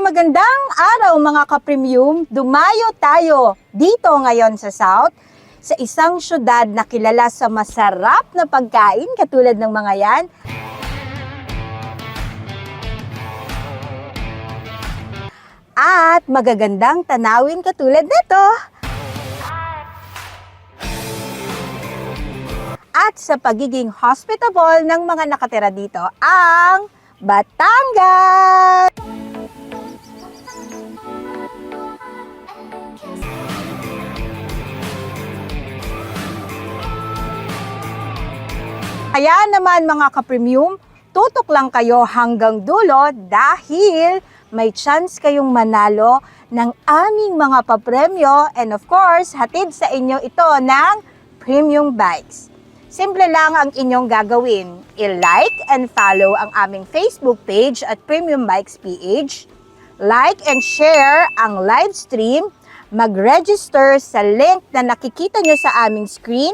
Magandang araw mga ka-premium. Dumayo tayo dito ngayon sa South sa isang syudad na kilala sa masarap na pagkain katulad ng mga yan. At magagandang tanawin katulad nito. At sa pagiging hospitable ng mga nakatira dito ang Batangas! Kaya naman mga ka-premium, tutok lang kayo hanggang dulo dahil may chance kayong manalo ng aming mga papremyo and of course, hatid sa inyo ito ng premium bikes. Simple lang ang inyong gagawin. I-like and follow ang aming Facebook page at Premium Bikes PH. Like and share ang live stream. Mag-register sa link na nakikita nyo sa aming screen.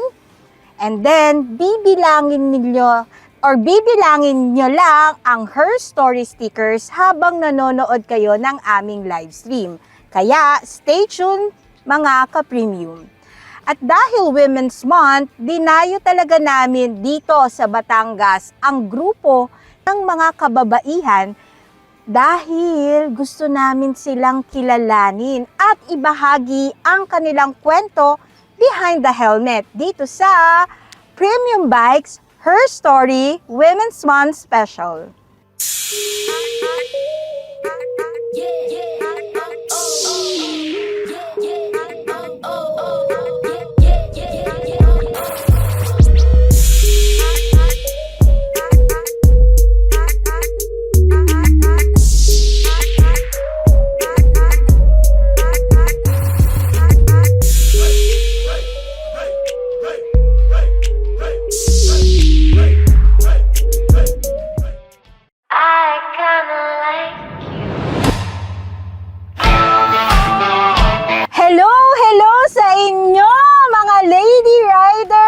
And then, bibilangin ninyo or bibilangin nyo lang ang Her Story stickers habang nanonood kayo ng aming live stream. Kaya, stay tuned mga ka-premium. At dahil Women's Month, dinayo talaga namin dito sa Batangas ang grupo ng mga kababaihan dahil gusto namin silang kilalanin at ibahagi ang kanilang kwento behind the helmet dito sa Premium Bikes Her Story Women's Month Special. I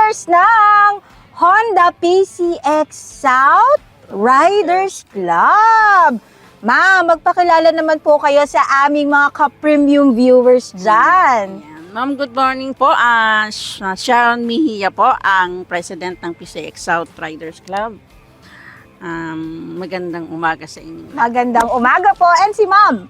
riders ng Honda PCX South Riders Club. Ma'am, magpakilala naman po kayo sa aming mga ka-premium viewers dyan. Ayan. Ma'am, good morning po. Sh- Sharon Mejia po, ang president ng PCX South Riders Club. Um, magandang umaga sa inyo. Magandang umaga po. And si ma'am,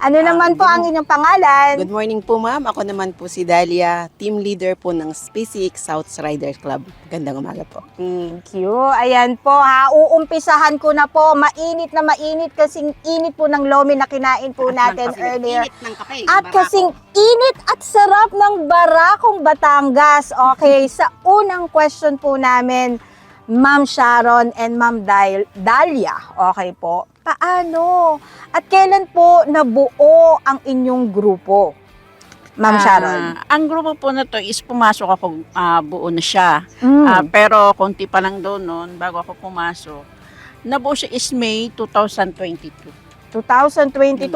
ano naman po ang inyong pangalan? Good morning po ma'am. Ako naman po si Dalia, team leader po ng SpaceX South Riders Club. Magandang umaga po. Thank you. Ayan po ha, uumpisahan ko na po. Mainit na mainit kasing init po ng lomi na kinain po natin earlier. ng kape. At kasing init at sarap ng Barakong Batangas. Okay, sa unang question po namin, Ma'am Sharon and Ma'am Dal- Dalia. Okay po. Paano? At kailan po nabuo ang inyong grupo? Ma'am Ah, Sharon. ang grupo po na to is pumasok ako, ah, buo na siya. Mm. Ah, pero konti pa lang doon noon, bago ako pumasok. Nabuo siya is May 2022. 2022.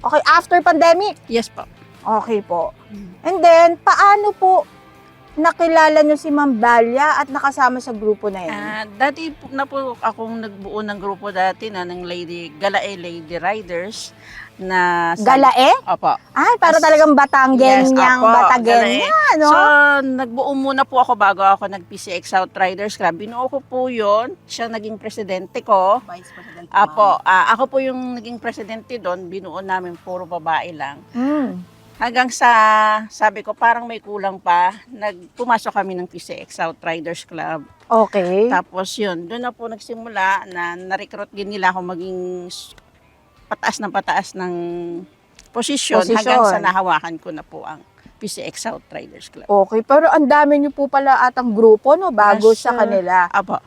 Okay, after pandemic. Yes po. Okay po. And then, paano po nakilala nyo si Ma'am Dalia at nakasama sa grupo na yan? Ah, dati po, na po akong nagbuo ng grupo dati na ng Lady Galae Lady Riders na sa- Galae? Opo. Ay, para Yes. talagang Batanggen Yes, niyang apo, Batanggen Galae. niya, no? So, nagbuo muna po ako bago ako nag-PCX South Riders Club. Binuo ko po yun. Siya naging presidente ko. Vice President Apo, ah, ako po yung naging presidente doon. Binuo namin puro babae lang. Mm. Hanggang sa, sabi ko, parang may kulang pa. Nagpumasok kami ng PCX South Riders Club. Okay. Tapos yun, doon na po nagsimula na na-recruit din nila ako maging pataas ng pataas ng posisyon, Posisyon. hanggang sa nahawakan ko na po ang PCX South Riders Club. Okay, pero ang dami niyo po pala atang grupo, no? Bago Nasa- sa kanila. Apo.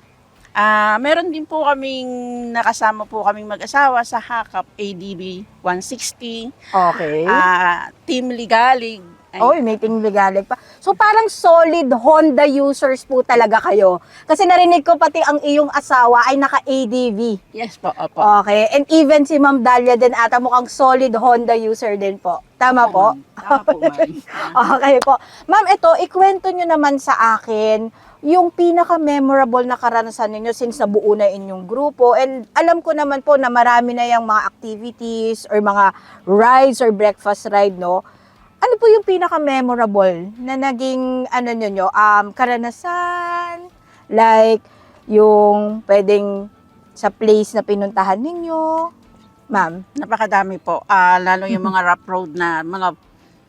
Ah, meron din po kaming nakasama po kaming mag-asawa sa Hakap ADB 160, Okay. ah, Team Ligalig. Ay, Oy, may tingligalig pa. So parang solid Honda users po talaga kayo. Kasi narinig ko pati ang iyong asawa ay naka-ADV. Yes po, opo. Okay. And even si Ma'am Dalia din ata mukhang solid Honda user din po. Tama po? Tama po ma'am. Okay po. Ma'am, ito, ikwento nyo naman sa akin yung pinaka-memorable na karanasan ninyo since nabuo na inyong grupo. And alam ko naman po na marami na yung mga activities or mga rides or breakfast ride, no? Ano po yung pinaka-memorable na naging, ano nyo, um, karanasan? Like, yung pwedeng sa place na pinuntahan ninyo? Ma'am? Napakadami po. Ah, lalo yung mga rough road na mga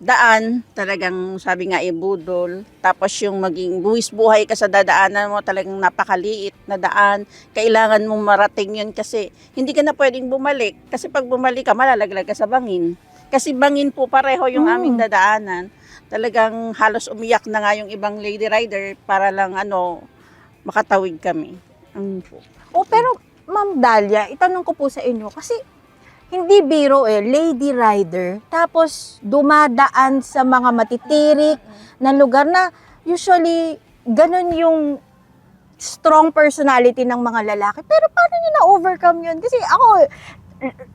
daan, talagang sabi nga ibudol. Tapos yung maging buwis buhay ka sa dadaanan mo, talagang napakaliit na daan. Kailangan mong marating yun kasi hindi ka na pwedeng bumalik. Kasi pag bumalik ka, malalaglag ka sa bangin. Kasi bangin po pareho yung Mm. aming dadaanan. Talagang halos umiyak na nga yung ibang lady rider para lang ano, makatawid kami. Ang po. O pero, Ma'am Dalia, itanong ko po sa inyo, kasi hindi biro eh, lady rider, tapos dumadaan sa mga matitirik na lugar na usually ganun yung strong personality ng mga lalaki. Pero paano nyo na-overcome yun? Kasi ako,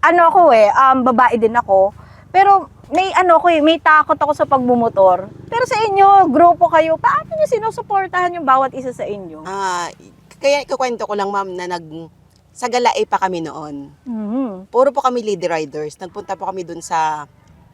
ano ako eh, um, babae din ako. Pero may ano ko eh, may takot ako sa pagbumotor. Pero sa inyo, grupo kayo, paano nyo sinusuportahan yung bawat isa sa inyo? Ah, kaya ikukwento ko lang ma'am na nag sa Galae pa kami noon. Mhm. Puro po kami lady riders. Nagpunta po kami dun sa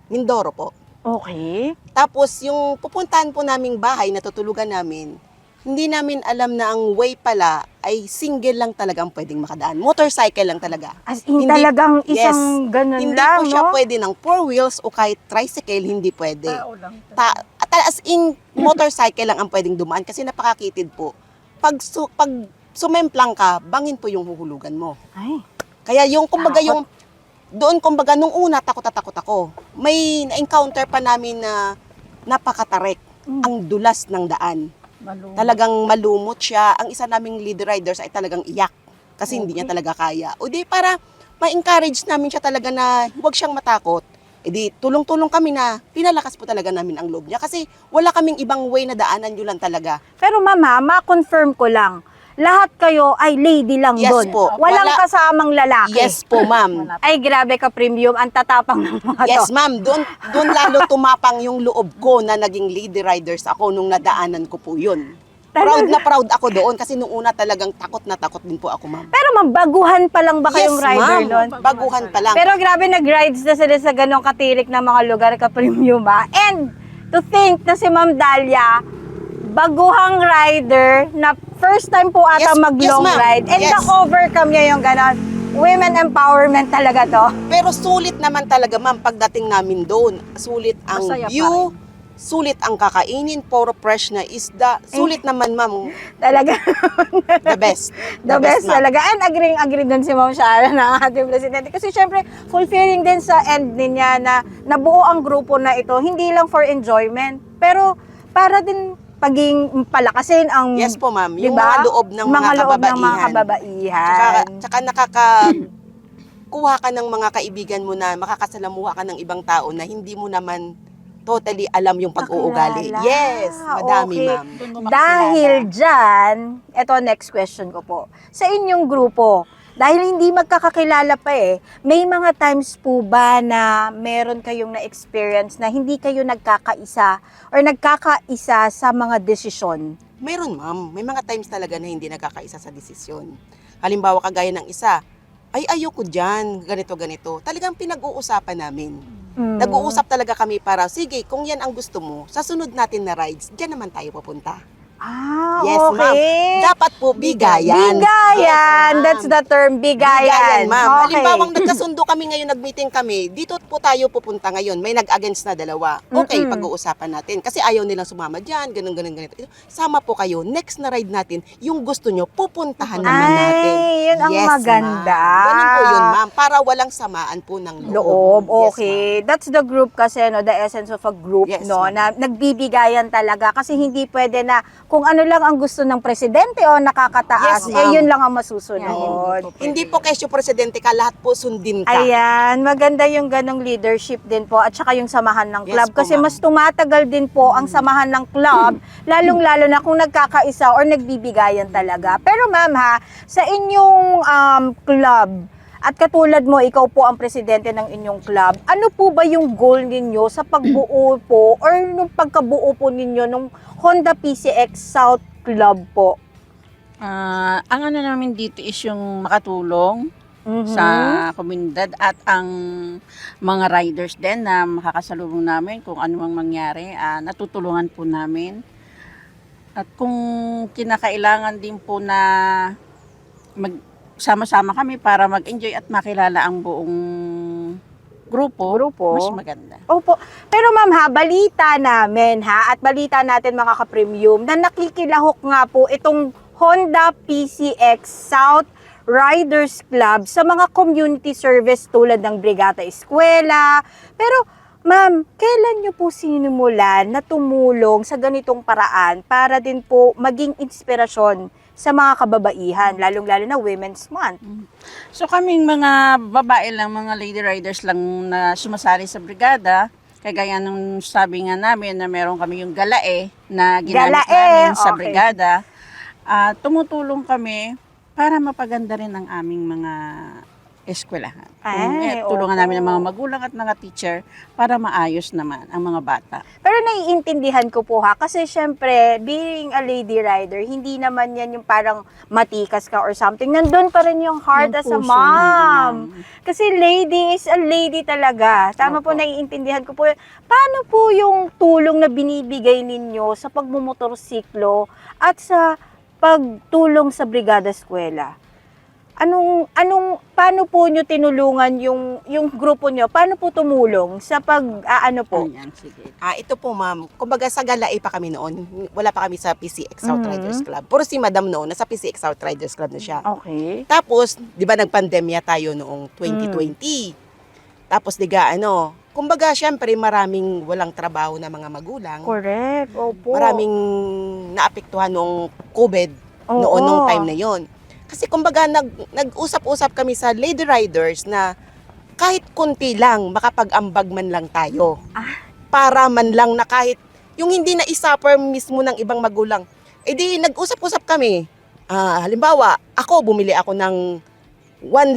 Mindoro po. Okay. Tapos yung pupuntahan po naming bahay na tutulugan namin, hindi namin alam na ang way pala ay single lang talaga ang pwedeng makadaan. Motorcycle lang talaga. As in, Hindi- talagang yes. isang ganun hindi lang, po siya no? pwede ng four wheels o kahit tricycle, hindi pwede. lang. Ta- at as in, motorcycle lang ang pwedeng dumaan kasi napakakitid po. Pag, su- pag sumemplang ka, bangin po yung huhulugan mo. Ay, Kaya yung, kumbaga Takot. yung, doon kumbaga nung una, takot takot ako. May na-encounter pa namin na napakatarek Mm. ang dulas ng daan. Talagang malumot siya. Ang isa naming lead riders ay talagang iyak kasi hindi niya talaga kaya. O di para ma-encourage namin siya talaga na huwag siyang matakot. E di tulong-tulong kami na pinalakas po talaga namin ang loob niya kasi wala kaming ibang way na daanan yun lang talaga. Pero mama, ma-confirm ko lang. Lahat kayo ay lady lang Yes doon. po. Walang Wala- kasamang lalaki. Yes po, ma'am. Ay, grabe ka premium. Ang tatapang ng mga Yes, ma'am. Doon, doon lalo tumapang yung loob ko na naging lady riders ako nung nadaanan ko po yun. Proud na proud ako doon kasi nung una talagang takot na takot din po ako, ma'am. Pero mabaguhan pa lang ba kayong rider ma'am. doon? Baguhan pa lang. Pero grabe, nag-rides na sila sa ganong katirik na mga lugar ka premium ah. And to think na si Ma'am Dalia, baguhang rider na first time po ata Yes, mag-long yes, ride. And Yes. na-overcome niya yung ganon. Women empowerment talaga to. Pero sulit naman talaga, ma'am, pagdating namin doon. Sulit ang Masaya pa view, sulit ang kakainin, puro fresh na isda. Sulit naman, ma'am. Talaga. The best. The, best, ma'am. talaga. And agreeing agree dun si Ma'am Shara na ating presidente. Kasi syempre, fulfilling din sa end niya na nabuo ang grupo na ito, hindi lang for enjoyment, pero para din paging palakasin ang Yes po, ma'am. Yung Diba? mga loob ng mga, loob ng mga kababaihan. kababaihan. Tsaka, tsaka nakaka kuha ka ng mga kaibigan mo na makakasalamuha ka ng ibang tao na hindi mo naman totally alam yung pag-uugali. Kakilala. Yes, madami, Okay. ma'am. Dahil dyan, eto next question ko po. Sa inyong grupo, dahil hindi magkakakilala pa eh, may mga times po ba na meron kayong na-experience na hindi kayo nagkakaisa or nagkakaisa sa mga desisyon? Meron, ma'am. May mga times talaga na hindi nagkakaisa sa desisyon. Halimbawa, kagaya ng isa, ay ayoko dyan, ganito, ganito. Talagang pinag-uusapan namin. Mm. Nag-uusap talaga kami para, sige, kung yan ang gusto mo, sa sunod natin na rides, dyan naman tayo pupunta. Ah, Yes, ma'am. okay. Dapat po, bigayan. Bigayan. Yes, ma'am. That's the term, bigayan. ma'am. Okay. Halimbawa, nagkasundo kami ngayon, nag-meeting kami, dito po tayo pupunta ngayon. May nag-against na dalawa. Okay, Mm-mm. pag-uusapan natin. Kasi ayaw nilang sumama dyan, ganun, ganun, ganito. Sama po kayo. Next na ride natin, yung gusto nyo, pupuntahan naman Ay, natin. yun ang Yes, maganda. ma'am. Ganun po yun, ma'am. Para walang samaan po ng loob. loob. Yes, Okay. That's the group kasi, no, the essence of a group, Yes, no, ma'am. na nagbibigayan talaga kasi hindi pwede na kung ano lang ang gusto ng presidente o nakakataas, Yes, eh yun lang ang masusunod. Hindi po kesyo presidente ka, lahat po sundin ka. Ayan, maganda yung ganong leadership din po at saka yung samahan ng Yes club po, kasi ma'am. mas tumatagal din po ang samahan ng club lalong-lalo na kung nagkakaisa or nagbibigayan talaga. Pero ma'am ha, sa inyong um, club at katulad mo, ikaw po ang presidente ng inyong club. Ano po ba yung goal ninyo sa pagbuo po or nung pagkabuo po ninyo nung Honda PCX South Club po? Ah, ang ano namin dito is yung makatulong Mhm. sa komunidad at ang mga riders din na makakasalubong namin kung ano ang mangyari, ah, natutulungan po namin. At kung kinakailangan din po na magsama-sama kami para mag-enjoy at makilala ang buong grupo, Grupo. mas maganda. Opo. Pero ma'am ha, balita namin ha, at balita natin mga ka-premium, na nakikilahok nga po itong Honda PCX South Riders Club sa mga community service tulad ng Brigata Eskwela. Pero ma'am, kailan nyo po sinimulan na tumulong sa ganitong paraan para din po maging inspirasyon sa mga kababaihan, lalong-lalo na Women's Month? So kaming mga babae lang, mga lady riders lang na sumasali sa brigada, kagaya nung sabi nga namin na meron kami yung galae na ginamit Galae, namin sa okay. brigada, ah, tumutulong kami para mapaganda rin ang aming mga eskwelahan. Ay, eh, tulungan namin ang mga magulang at mga teacher para maayos naman ang mga bata. Pero naiintindihan ko po ha, kasi syempre, being a lady rider, hindi naman yan yung parang matikas ka or something. Nandun pa rin yung heart Yung as a mom. Kasi lady is a lady talaga. Tama po, Opo. naiintindihan ko po. Paano po yung tulong na binibigay ninyo sa pagmumotorsiklo at sa pagtulong sa Brigada Eskwela? Anong anong paano po nyo tinulungan yung yung grupo nyo? Paano po tumulong sa pag aano po? Ayan, sige. Ah, ito po ma'am. Kumbaga sa Galae pa kami noon. Wala pa kami sa PCX. Outriders Club. Puro si Madam noon, nasa PCX Outriders Club na siya. Okay. Tapos, 'di ba nagpandemya tayo noong 2020. Tapos diga ano, kumbaga syempre maraming walang trabaho na mga magulang. Correct. Opo. Maraming naapektuhan noong COVID Oo. noon nung time na 'yon. Kasi kumbaga nag nag-usap-usap kami sa lady riders na kahit konti lang makapag-ambag man lang tayo. Ah. Para man lang na kahit yung hindi na isuffer mismo ng ibang magulang. Eh di nag-usap-usap kami. Ah, halimbawa, ako bumili ako ng one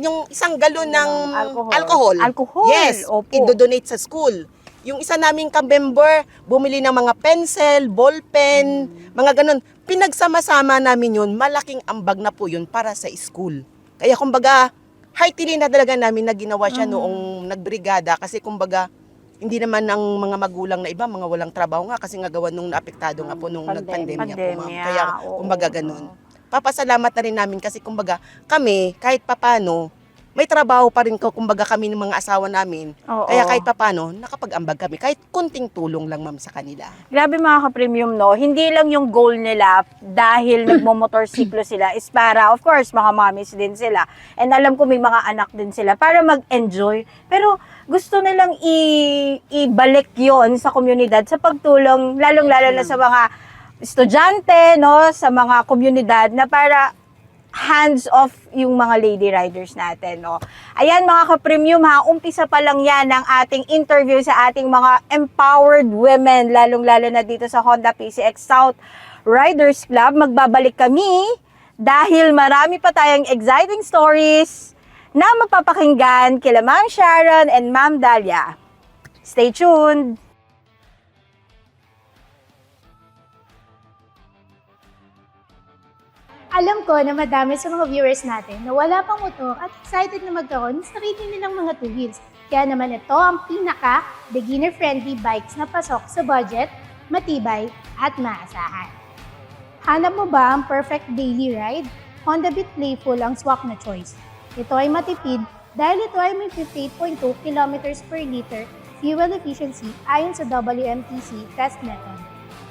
yung isang galon ng alcohol. alcohol. Alcohol. Yes, Opo. i-donate sa school. Yung isa naming ka-member, bumili ng mga pencil, ballpen, mga ganun. Pinagsama-sama namin yun, malaking ambag na po yun para sa school. Kaya kumbaga, heartily na talaga namin na ginawa siya Mm. noong nagbrigada kasi kumbaga, hindi naman ang mga magulang na iba, mga walang trabaho nga kasi nga gawa nung naapektado nga po nung Pandem- nagpandemya po ma'am. Kaya Oo. kumbaga ganun. Papasalamat na rin namin kasi kumbaga kami, kahit papano, may trabaho pa rin ko, kumbaga kami ng mga asawa namin. Oo. Kaya kahit papano, nakapag-ambag kami. Kahit kunting tulong lang ma'am sa kanila. Grabe mga ka-premium, no? Hindi lang yung goal nila dahil nagmo-motorsiklo sila is para, of course, mga mommies din sila. And alam ko may mga anak din sila para mag-enjoy. Pero gusto nilang i- ibalik yon sa komunidad sa pagtulong, lalong-lalo na sa mga estudyante, no? Sa mga komunidad na para hands off yung mga lady riders natin, no? Ayan mga ka-premium ha, umpisa pa lang yan ang ating interview sa ating mga empowered women, lalong-lalo na dito sa Honda PCX South Riders Club. Magbabalik kami dahil marami pa tayong exciting stories na mapapakinggan kila Ma'am Sharon and Ma'am Dalia. Stay tuned! Alam ko na madami sa mga viewers natin na wala pang motor at excited na magkaroon sa sarili nilang mga two wheels. Kaya naman ito ang pinaka beginner-friendly bikes na pasok sa budget, matibay at maasahan. Hanap mo ba ang perfect daily ride? Honda Beat Playful ang swak na choice. Ito ay matipid dahil ito ay may 58.2 km per liter fuel efficiency ayon sa WMTC test method.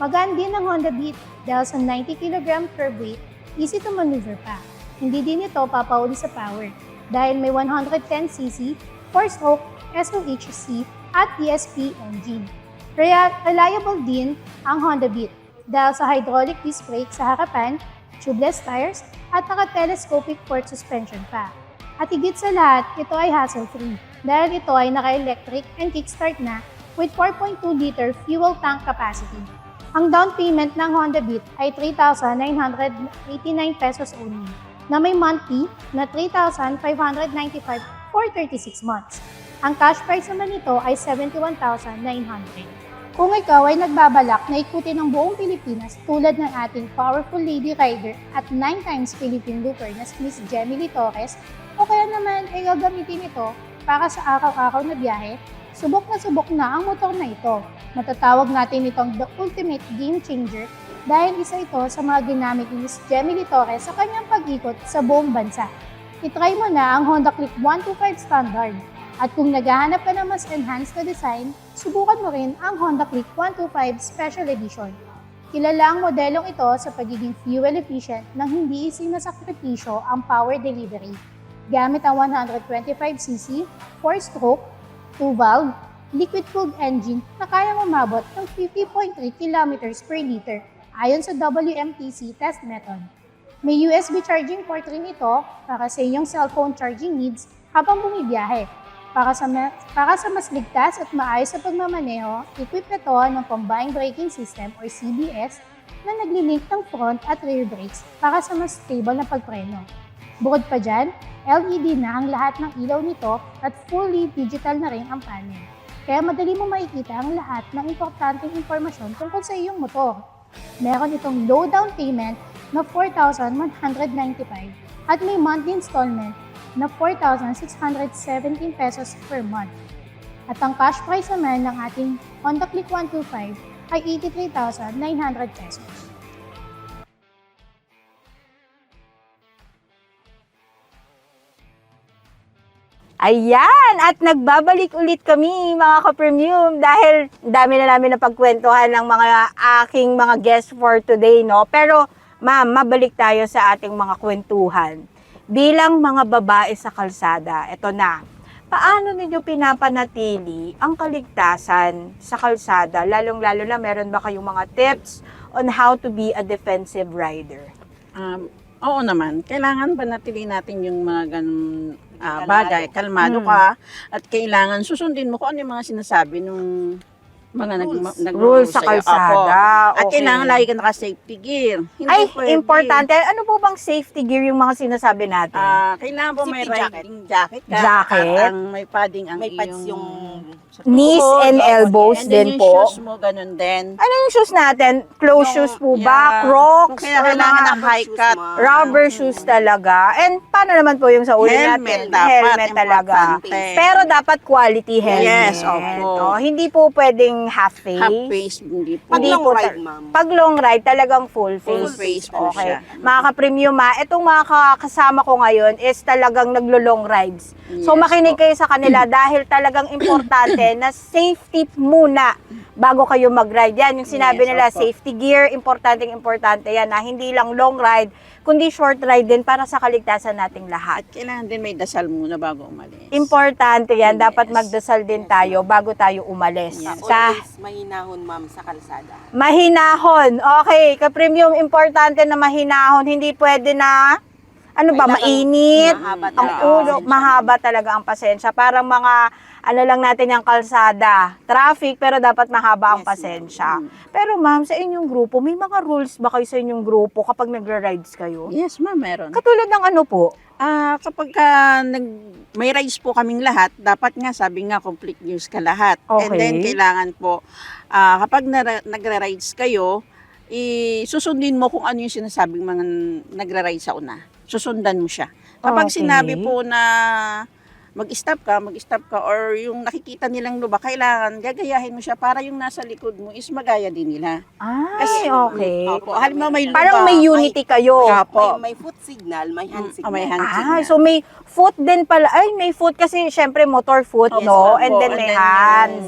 Magaan din ang Honda Beat dahil sa 90 kg per weight easy to maneuver pa. Hindi din ito papauli sa power dahil may 110cc, 4-stroke, SOHC at ESP engine. Reliable din ang Honda Beat dahil sa hydraulic disc brake sa harapan, tubeless tires at naka-telescopic port suspension pa. At higit sa lahat, ito ay hassle-free dahil ito ay naka-electric and kickstart na with 4.2 liter fuel tank capacity. Ang down payment ng Honda Beat ay 3,989 pesos only na may monthly na 3,595 for 36 months. Ang cash price naman nito ay 71,900. Kung ikaw ay nagbabalak na ikutin ang buong Pilipinas tulad ng ating powerful lady rider at 9 times Philippine looper na si Miss Gemily Torres, o kaya naman ay gagamitin ito para sa araw-araw na biyahe, subok na subok na ang motor na ito. Matatawag natin itong the ultimate game changer dahil isa ito sa mga ginamit ni Miss Gemily Torres sa kanyang pag-ikot sa buong bansa. Itry mo na ang Honda Click 125 Standard. At kung naghahanap ka ng mas enhanced na design, subukan mo rin ang Honda Click 125 Special Edition. Kilala ang modelong ito sa pagiging fuel efficient nang hindi isinasakripisyo ang power delivery. Gamit ang 125cc, 4-stroke, 2-valve, liquid-cooled engine na kayang umabot ng 50.3 km per liter ayon sa WMTC test method. May USB charging port rin ito para sa iyong cellphone charging needs habang bumibiyahe. Para sa, para sa mas ligtas at maayos sa pagmamaneho, equip ito ng Combined Braking System or CBS na naglilink ng front at rear brakes para sa mas stable na pagpreno. Bukod pa dyan, LED na ang lahat ng ilaw nito at fully digital na rin ang panel. Kaya madali mo makikita ang lahat ng importanteng impormasyon tungkol sa iyong motor. Meron itong low down payment na 4,195 at may monthly installment na 4,617 pesos per month. At ang cash price naman ng ating Honda Click 125 ay 83,900 pesos. Ayan! At nagbabalik ulit kami mga ka-premium dahil dami na namin na pagkwentuhan ng mga aking mga guests for today, no? Pero ma'am, mabalik tayo sa ating mga kwentuhan. Bilang mga babae sa kalsada, eto na. Paano ninyo pinapanatili ang kaligtasan sa kalsada? Lalong-lalo na meron ba kayong mga tips on how to be a defensive rider? Um, oo naman, kailangan panatili natin yung mga ganun Kalmado. bagay. Kalmado Hmm. ka at kailangan susundin mo kung ano yung mga sinasabi nung mga nag, nag Rules sa kalsada. At okay. kailangan lagi ka naka-safety gear. Hindi Ay, pwede. importante. Ano po bang safety gear yung mga sinasabi natin? Ah, kailangan po may Safety jacket. riding jacket ka. Jacket. At ang may padding ang May pads yung Knees and elbows And then din yung po. shoes mo, ganun din. ano yung shoes natin? Closed Yung- shoes po yeah. ba? Crocs? Kaya Or kailangan mga ng high cut. rubber shoes talaga? And paano naman po yung sa ulo natin? Helmet dapat, Helmet talaga. importante. Pero dapat quality helmet. Yes, opo. Oh, hindi po pwedeng half face. Half face, hindi po. Pag Hindi long po ride, ta- ma'am. Pag long ride, talagang full face. Full face po okay. siya. Mga ka-premium ha, itong mga ka- kasama ko ngayon is talagang naglo-long rides. So Yes makinig po. kayo sa kanila dahil talagang importante na safety muna bago kayo mag-ride. Yan, yung sinabi Yes, nila, opo. safety gear, importanteng importante yan na hindi lang long ride, kundi short ride din para sa kaligtasan nating lahat. At kailangan din may dasal muna bago umalis. Importante yan, dapat Yes. magdasal din tayo bago tayo umalis. Yes. Sa Always mahinahon, ma'am, sa kalsada. Mahinahon. Okay, ka-premium, importante na mahinahon. Hindi pwede na, ano ba, mainit, mahaba ang ulo, mahaba talaga ang pasensya. Parang mga, ano lang natin yung kalsada, traffic, pero dapat mahaba ang Yes, pasensya. ma'am. Pero ma'am, sa inyong grupo, may mga rules ba kayo sa inyong grupo kapag nagra-rides kayo? Yes, ma'am, meron. Katulad ng ano po? Ah, kapag ka nag, may rides po kaming lahat, dapat nga sabi nga complete news ka lahat. And Okay. then kailangan po ah, kapag nara- nagra-rides kayo, isusundin mo kung ano yung sinasabing mga nagra-ride sa una. Susundan mo siya. Kapag Okay. sinabi po na mag-stop ka, mag-stop ka, or yung nakikita nilang luba, kailangan gagayahin mo siya para yung nasa likod mo is magaya din nila. Ay, okay. Opo, halimbawa may luba. Parang may unity kayo. Opo. May, may foot signal, may hand Mm, signal. oh, may hand Ah, signal. so may foot din pala. Ay, may foot kasi syempre motor foot, Yes, no? opo. And then may yung hands.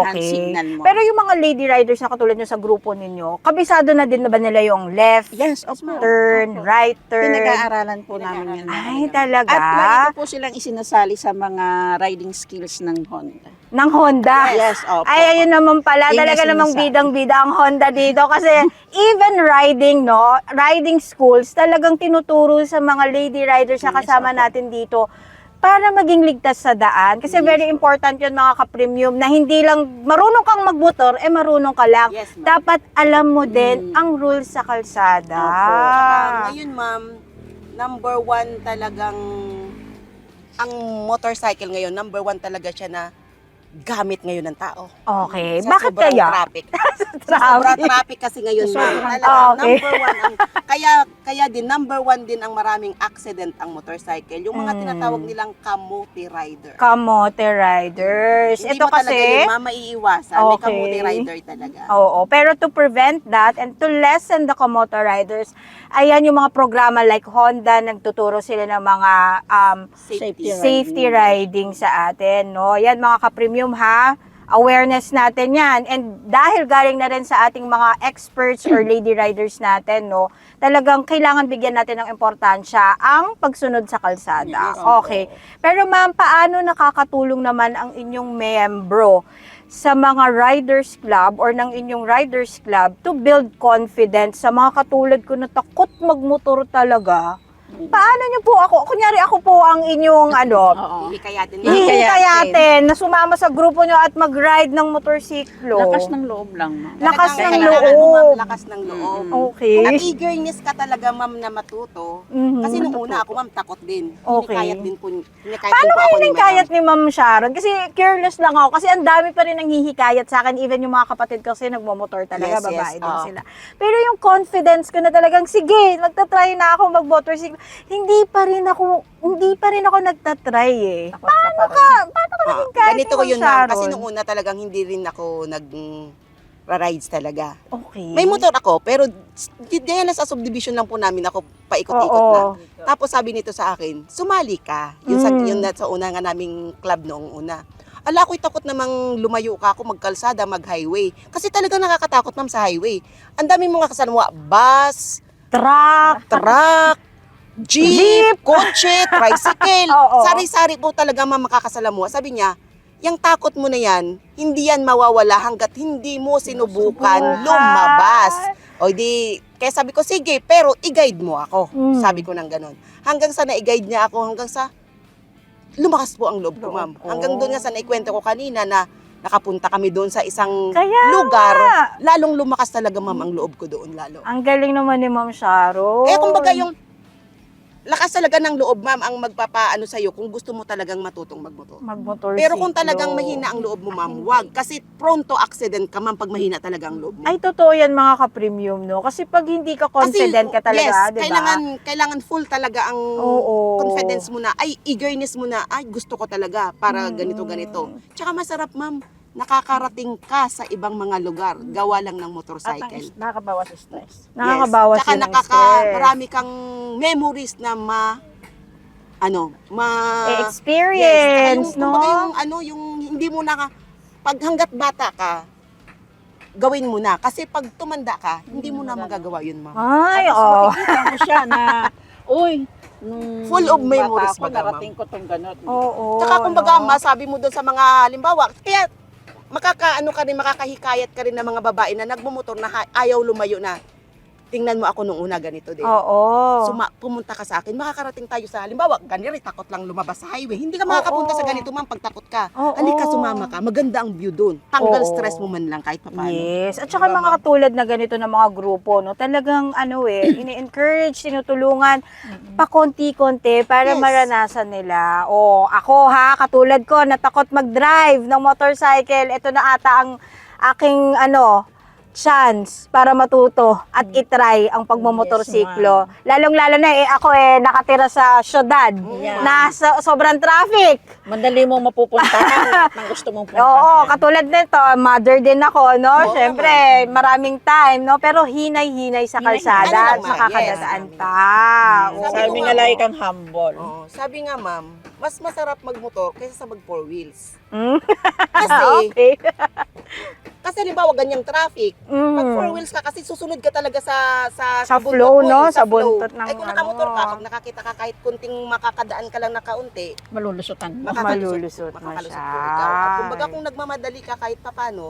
Hand Okay. signal mo. Pero yung mga lady riders na katulad nyo sa grupo ninyo, kabisado na din na ba nila yung left, yes, opo. turn, Opo. right turn? Pinag-aaralan po namin yan. Ay, talaga. talaga? At lagi ko po silang isinasali sa mga riding skills ng Honda. Ng Honda? Yes, opo. Ay, ayun naman pala. Yun Talaga ang namang sinasabi. bidang-bida ang Honda dito. Kasi even riding, no? Riding schools, talagang tinuturo sa mga lady riders na Yes, kasama opo. natin dito para maging ligtas sa daan. Kasi Yes, very important yun mga ka-premium na hindi lang marunong kang magmotor, eh marunong ka lang. Yes. Dapat alam mo din Mm. ang rules sa kalsada. Opo. Saka ngayon, ma'am, number one talagang ang motorcycle ngayon, number one talaga siya na gamit ngayon ng tao. Okay. Sa Bakit sobrang kaya? Traffic. Sa sobrang Traffic. kasi ngayon, sobrang- Talaga, okay. number one. Ang, kaya, kaya din, number one din ang maraming accident ang motorcycle. Yung mga Mm. tinatawag nilang kamote rider. Kamote riders. Hindi Ito mo talaga kasi, yun, ma'am, maiiwasan. May Okay. kamote rider talaga. Oo, pero to prevent that and to lessen the kamote riders, ayan yung mga programa like Honda, nagtuturo sila ng mga um, Safety. Safety safety riding sa atin, no? Yan mga ka-premium ha, awareness natin yan. And dahil galing na rin sa ating mga experts or lady riders natin, no, talagang kailangan bigyan natin ng importansya ang pagsunod sa kalsada. Okay. Pero ma'am, paano nakakatulong naman ang inyong membro sa mga riders club or ng inyong riders club to build confidence sa mga katulad ko na takot magmotor talaga? Paano niyo po ako? Kunyari ako po ang inyong ano, Oo. Hindi kaya din. Hindi kaya- hihikayatin na sumama sa grupo nyo at mag-ride ng motorsiklo. Lakas ng loob lang, ma'am. Lakas Talagang ng kailangan mo, loob. Lakas ng loob. Mm. Okay. At eagerness ka talaga, ma'am, na matuto. Mhm. Kasi nung una ako, ma'am, takot din. Okay. Hinikayat din po. Hinikayat Paano kayo nang kayat ni Ma'am Sharon? Kasi careless lang ako. Kasi ang dami pa rin ang hihikayat sa akin. Even yung mga kapatid ko kasi nagmamotor talaga. Yes, yes. babae din Oo. sila. Pero yung confidence ko na talagang, sige, magta-try na ako mag-motorcycle. Hindi pa rin ako, hindi pa rin ako nagta-try eh. Takot ka pa rin. Ah, paano ka Ah, naging kahit ganito ni ko yun, ma'am. Kasi nung una talagang hindi rin ako nag rides talaga. Okay. May motor ako, pero di- diyan na sa subdivision lang po namin ako paikot-ikot Oo. na. Tapos sabi nito sa akin, sumali ka. Yung, sa, Mm. yung na- sa una nga naming club noong una. Ala, ako'y takot namang lumayo ka ako, magkalsada, mag-highway. Kasi talagang nakakatakot ma'am sa highway. Ang daming mga kasalwa, bus, Truck. truck, jeep, kotse, tricycle. Sari-sari po talaga ma'am makakasalamuha. Sabi niya, yung takot mo na yan, hindi yan mawawala hanggat hindi mo sinubukan lumabas. O di, kaya sabi ko, sige, pero i-guide mo ako. Mm. Sabi ko nang ganun. Hanggang sa na-guide niya ako, hanggang sa lumakas po ang loob ko, ma'am. Hanggang doon nga sa naikwento ko kanina na nakapunta kami doon sa isang Kaya lugar, nga. lalong lumakas talaga, ma'am, ang loob ko doon lalo. Ang galing naman ni Ma'am Sharon. Kaya kumbaga yung lakas talaga ng loob, ma'am, ang magpapaano sa'yo kung gusto mo talagang matutong magmotor. magmotorsiklo. Pero kung talagang mahina ang loob mo, ma'am, wag. Kasi prone to accident ka, ma'am, pag mahina talaga ang loob mo. Ay, totoo yan mga ka-premium, no? Kasi pag hindi ka confident ka talaga, yes, di ba? kailangan, kailangan full talaga ang Oo. confidence mo na, ay, eagerness mo na, ay, gusto ko talaga para Mm. ganito, ganito. Tsaka masarap, ma'am, nakakarating ka sa ibang mga lugar, gawa lang ng At ang motorcycle. is- nakakabawas stress. Nakakabawas Tsaka yun ng nakaka, stress. marami kang memories na ma, ano, ma... experience, Yes, tsaka yung, no? yung, ano, yung hindi mo na, pag hanggat bata ka, gawin mo na. Kasi pag tumanda ka, hindi mo na magagawa yun, ma'am. Ay, Tapos oh. mo siya na, uy, nung Full of memories ma'am. narating ko tong ganun. Oo. Tsaka kumbaga, no? masabi mo doon sa mga, halimbawa, kaya makakaano ka rin, makakahikayat ka rin ng mga babae na nagmumotor na ayaw lumayo na. Tingnan mo ako nung una ganito din. Oo. Suma, pumunta ka sa akin, makakarating tayo sa, halimbawa, ganyan takot lang lumabas sa highway. Hindi ka makakapunta Oo. sa ganito, ma'am, pag takot ka. Oo. Halika, sumama ka. Maganda ang view doon. Tanggal Oo. stress mo man lang kahit papaano. Yes. At saka mga katulad na ganito na mga grupo, no, talagang ano eh, ini-encourage, tinutulungan, pakonti-konti para Yes. maranasan nila. O, ako ha, katulad ko, natakot mag-drive ng motorcycle. Ito na ata ang aking ano, chance para matuto at itry ang pagmamotorsiklo. Lalong-lalo na eh, ako eh, nakatira sa syudad. Yeah. Na sa, sobrang traffic. Madali mo mapupuntahan lahat ng gusto mong puntahan. Oo, katulad nito, mother din ako, no? Oo Siyempre, maraming time, no? Pero hinay-hinay sa Hinay- kalsada ano at makakadadaan yes. pa. Oo. Sabi Sabi nga nga, no? kang humble. Oo. Sabi nga, ma'am, mas masarap magmotor kaysa sa mag four wheels. Mm. Kasi, okay. kasi halimbawa ganyang traffic, Pag four Mm. wheels ka kasi susunod ka talaga sa sa, Sa bundok flow, mo, no? Sa flow. buntot ng Ay kung nakamotor ka, ano. pag nakakita ka kahit kunting makakadaan ka lang na kaunti, Malulusutan mo. makakalusot, Malulusot na makakalusot siya. po ikaw. At kumbaga kung nagmamadali ka kahit papano,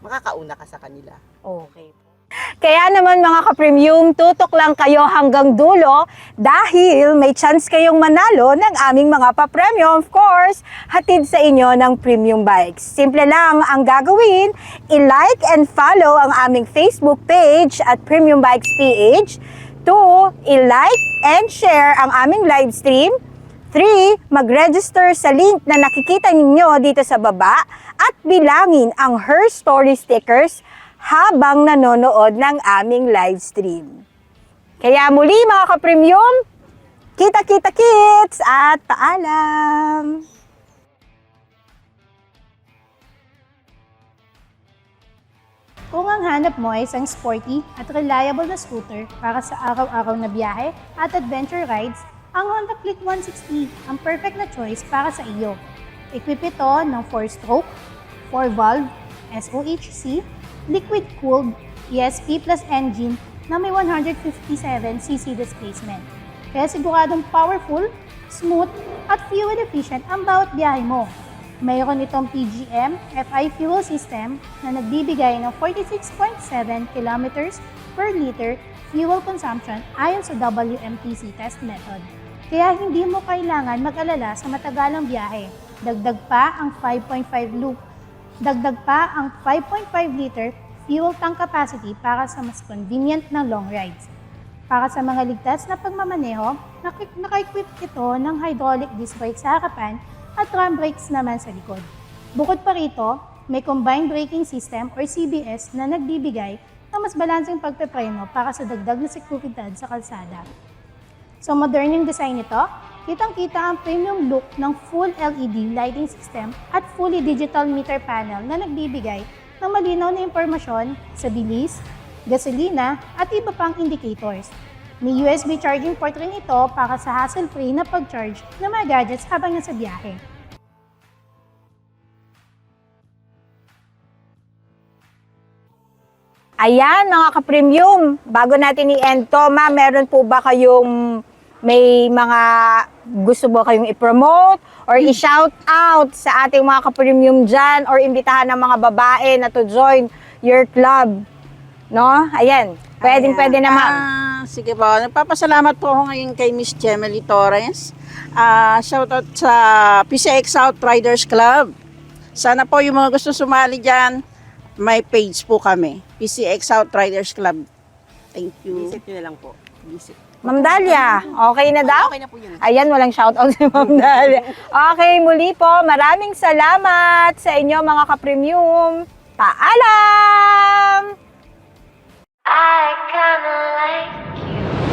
makakauna ka sa kanila. Okay. Kaya naman mga ka-premium, tutok lang kayo hanggang dulo dahil may chance kayong manalo ng aming mga pa-premium. Of course, hatid sa inyo ng premium bikes. Simple lang ang gagawin, i-like and follow ang aming Facebook page at Premium Bikes PH. Two, i-like and share ang aming live stream 3. Mag-register sa link na nakikita ninyo dito sa baba at bilangin ang Her Story stickers habang nanonood ng aming live stream. Kaya muli mga ka-premium, kita-kita kits at paalam! Kung ang hanap mo ay isang sporty at reliable na scooter para sa araw-araw na biyahe at adventure rides, ang Honda Click 160 ang perfect na choice para sa iyo. Equip ito ng 4-stroke, 4-valve, SOHC, liquid-cooled ESP plus engine na may 157cc displacement. Kaya siguradong powerful, smooth, at fuel-efficient ang bawat biyahe mo. Mayroon itong PGM FI fuel system na nagbibigay ng 46.7 kilometers per liter fuel consumption ayon sa WMTC test method. Kaya hindi mo kailangan mag-alala sa matagalang biyahe. Dagdag pa ang 5.5 loop. Dagdag pa ang 5.5 liter fuel tank capacity para sa mas convenient na long rides. Para sa mga ligtas na pagmamaneho, naka-equip ito ng hydraulic disc brake sa harapan at drum brakes naman sa likod. Bukod pa rito, may combined braking system or CBS na nagbibigay ng mas balanseng pagpepreno para sa dagdag na seguridad sa kalsada. So modern yung design nito, kitang-kita ang premium look ng full LED lighting system at fully digital meter panel na nagbibigay ng malinaw na impormasyon sa bilis, gasolina at iba pang indicators. May USB charging port rin ito para sa hassle-free na pag-charge ng mga gadgets habang nasa biyahe. Ayan mga ka-premium, bago natin i-end to, ma'am, meron po ba kayong may mga gusto mo kayong i-promote or i-shout out sa ating mga ka-premium dyan or imbitahan ng mga babae na to join your club? No? Ayan, pwedeng Ayan. pwede na ma'am. Ah, sige po. Nagpapasalamat po ako ngayon kay Miss Gemily Torres. Ah, shout out sa PCX South Riders Club. Sana po yung mga gusto sumali dyan, may page po kami. PCX South Riders Club. Thank you. Visit nyo na lang po. Visit. Ma'am Dalia, okay na daw? Okay na po yun. Ayan, walang shoutout si Ma'am Dalia. Okay, muli po, maraming salamat sa inyo mga ka-premium. Paalam! I kinda like you.